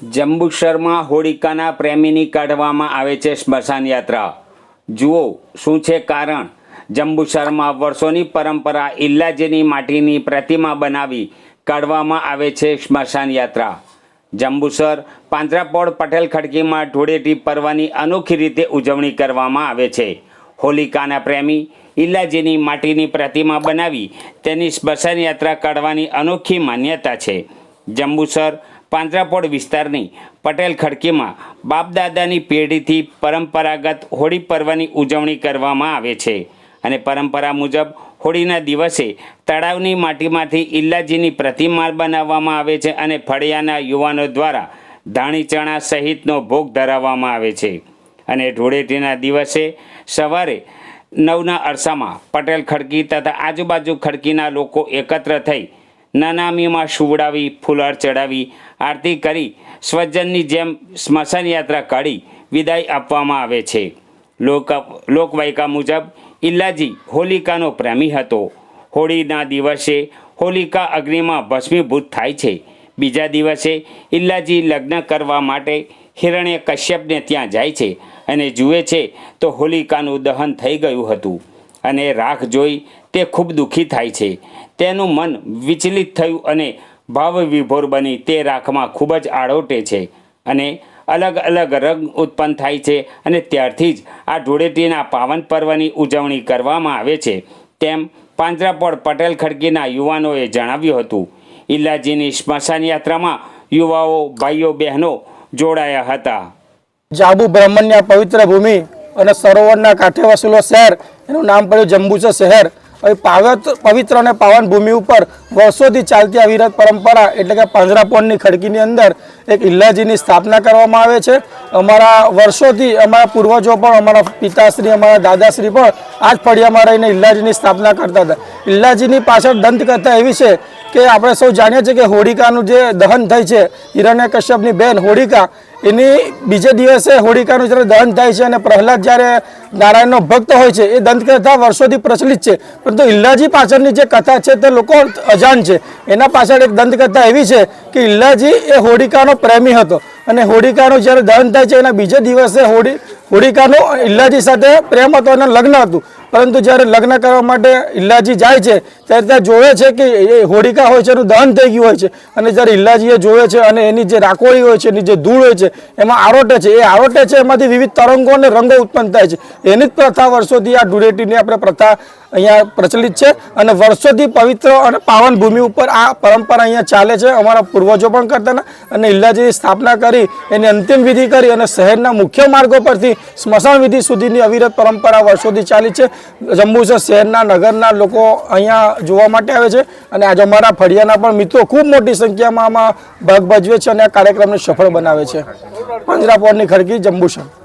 જંબુસરમાં હોળિકાના પ્રેમીની કાઢવામાં આવે છે સ્મશાન યાત્રા. જુઓ, શું છે કારણ? જંબુસરમાં વર્ષોની પરંપરા ઇલ્લાજીની માટીની પ્રતિમા બનાવી કાઢવામાં આવે છે સ્મશાન યાત્રા. જંબુસર પાંજરાપોળ પટેલ ખડકીમાં ધૂળેટી પર્વની અનોખી રીતે ઉજવણી કરવામાં આવે છે. હોલિકાના પ્રેમી ઇલ્લાજીની માટીની પ્રતિમા બનાવી તેની સ્મશાન યાત્રા કાઢવાની અનોખી માન્યતા છે. જંબુસર પાંજરાપોળ વિસ્તારની પટેલ ખડકીમાં બાપદાદાની પેઢીથી પરંપરાગત હોળી પર્વની ઉજવણી કરવામાં આવે છે. અને પરંપરા મુજબ હોળીના દિવસે તળાવની માટીમાંથી ઇલ્લાજીની પ્રતિમા બનાવવામાં આવે છે અને ફળિયાના યુવાનો દ્વારા ધાણી ચણા સહિતનો ભોગ ધરાવવામાં આવે છે. અને ધૂળેટીના દિવસે સવારે નવના અરસામાં પટેલ ખડકી તથા આજુબાજુ ખડકીના લોકો એકત્ર થઈ નનામીમાં સુવડાવી ફૂલહાર ચડાવી, આરતી કરી, સ્વજનની જેમ સ્મશાન યાત્રા કાઢી વિદાય આપવામાં આવે છે. લોક લોકવાયકા મુજબ ઇલ્લાજી હોલિકાનો પ્રેમી હતો. હોળીના દિવસે હોલિકા અગ્નિમાં ભસ્મીભૂત થાય છે. બીજા દિવસે ઇલ્લાજી લગ્ન કરવા માટે હિરણ્ય કશ્યપને ત્યાં જાય છે અને જુએ છે તો હોલિકાનું દહન થઈ ગયું હતું. અને રાખ જોઈ તે ખૂબ દુઃખી થાય છે. તેનું મન વિચલિત થયું અને ભાવ વિભોર બની તે રાખમાં ખૂબ જ આળોટે છે અને અલગ અલગ રંગ ઉત્પન્ન થાય છે અને ત્યારથી જ આ ધૂળેટીના પાવન પર્વની ઉજવણી કરવામાં આવે છે. તેમ પાંજરાપોળ પટેલ ખડકીના યુવાનોએ જણાવ્યું હતું. ઇલાજીની સ્મશાન યાત્રામાં યુવાઓ, ભાઈઓ, બહેનો જોડાયા હતા. જાબુ બ્રાહ્મણ્યા પવિત્ર ભૂમિ અને સરોવરના કાંઠે વસેલો શહેર. એનું નામ પડ્યું જંબુસર શહેર. હવે પાવત, પવિત્ર અને પાવન ભૂમિ ઉપર વર્ષોથી ચાલતી અવિરત પરંપરા એટલે કે પાંજરાપોળની ખડકીની અંદર એક ઇલ્લાજીની સ્થાપના કરવામાં આવે છે. અમારા વર્ષોથી અમારા પૂર્વજો પણ, અમારા પિતાશ્રી, અમારા દાદાશ્રી પણ આ જ ફળિયામાં રહીને ઇલ્લાજીની સ્થાપના કરતા હતા. ઇલ્લાજીની પાછળ દંતકથા એવી છે કે આપણે સૌ જાણીએ છીએ કે હોળિકાનું જે દહન થાય છે હિરણ્ય કશ્યપની બેન હોળિકા એની બીજે દિવસે હોળિકાનું જ્યારે દહન થાય છે અને પ્રહલાદ જ્યારે નારાયણનો ભક્ત હોય છે, એ દંતકથા વર્ષોથી પ્રચલિત છે. પરંતુ ઇલ્લાજી પાછળની જે કથા છે તે લોકો અજાણ છે. એના પાછળ એક દંતકથા એવી છે કે ઇલ્લાજી એ હોળિકાનો પ્રેમી હતો અને હોળિકાનું જ્યારે દહન થાય છે, એના બીજે દિવસે હોળી, હોળિકાનું ઇલ્લાજી સાથે પ્રેમ હતો અને લગ્ન હતું. પરંતુ જ્યારે લગ્ન કરવા માટે ઇલ્લાજી જાય છે, ત્યારે ત્યાં જોવે છે કે એ હોળિકા હોય છે, એનું દહન થઈ ગયું હોય છે. અને જ્યારે ઇલ્લાજીએ જોવે છે અને એની જે રાખોળી હોય છે, એની જે ધૂળ હોય છે, એમાં આરોટે છે. એ આરોટે છે, એમાંથી વિવિધ તરંગો અને રંગો ઉત્પન્ન થાય છે. એની જ પ્રથા વર્ષોથી આ ધૂળેટીની આપણે પ્રથા અહીંયા પ્રચલિત છે અને વર્ષોથી પવિત્ર અને પાવન ભૂમિ ઉપર આ પરંપરા અહીંયા ચાલે છે. અમારા પૂર્વજો પણ કરતા અને ઇલ્લાજીની સ્થાપના કરી, એની અંતિમ વિધિ કરી અને શહેરના મુખ્ય માર્ગો પરથી સ્મશાન વિધિ સુધીની અવિરત પરંપરા વર્ષોથી ચાલી છે. જંબુસર શહેરના, નગરના લોકો અહીંયા જોવા માટે આવે છે અને આજે અમારા ફળિયાના પણ મિત્રો ખૂબ મોટી સંખ્યામાં આમાં ભાગ ભજવે છે અને આ કાર્યક્રમને સફળ બનાવે છે. પંજરાપોરની ખડકી જંબુસર